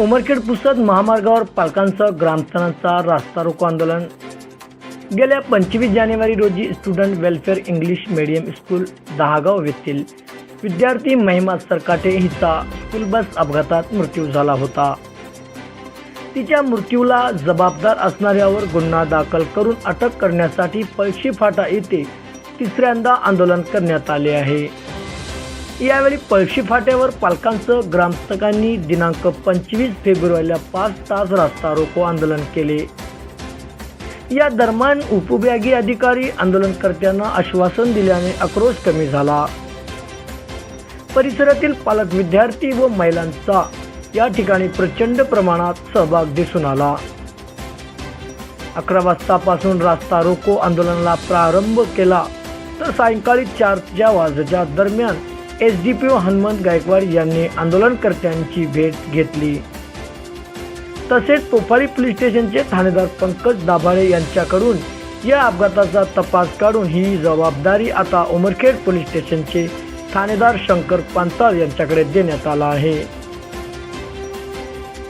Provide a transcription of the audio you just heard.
उमरखेड पुसद महामार्गावर पालकांसह ग्रामस्थांचा रास्ता रोको आंदोलन. गेल्या पंचवीस जानेवारी रोजी student welfare English medium school Dahagaon येथील विद्यार्थी महिमा सरकाटे हिचा स्कूल बस अपघातात मृत्यू झाला होता. तिच्या मृत्यूला जबाबदार असणाऱ्यावर गुन्हा दाखल करून अटक करण्यासाठी पळशी फाटा येथे तिसऱ्यांदा आंदोलन करण्यात आले आहे. यावेळी पळशी फाट्यावर पालकांसह ग्रामस्थकांनी दिनांक पंचवीस फेब्रुवारीला पाच तास रास्ता रोको आंदोलन केले. या दरम्यान उपविभागीय अधिकारी आंदोलनकर्त्यांना आश्वासन दिल्याने आक्रोश कमी झाला. परिसरातील पालक विद्यार्थी व महिलांचा या ठिकाणी प्रचंड प्रमाणात सहभाग दिसून आला. अकरा वाजतापासून रास्ता रोको आंदोलनाला प्रारंभ केला तर सायंकाळी चारच्या वाजच्या दरम्यान S D P O Hanumant Gaikwad यांनी आंदोलनकर्त्यांची भेट घेतली. तसेच पोफारी पोलीस स्टेशनचे ठाणेदार पंकज दाभाळे यांच्याकडून या अपघाताचा तपास काढून ही जबाबदारी आता उमरखेड पोलीस स्टेशनचे ठाणेदार शंकर पांचाळ यांच्याकडे देण्यात आला आहे.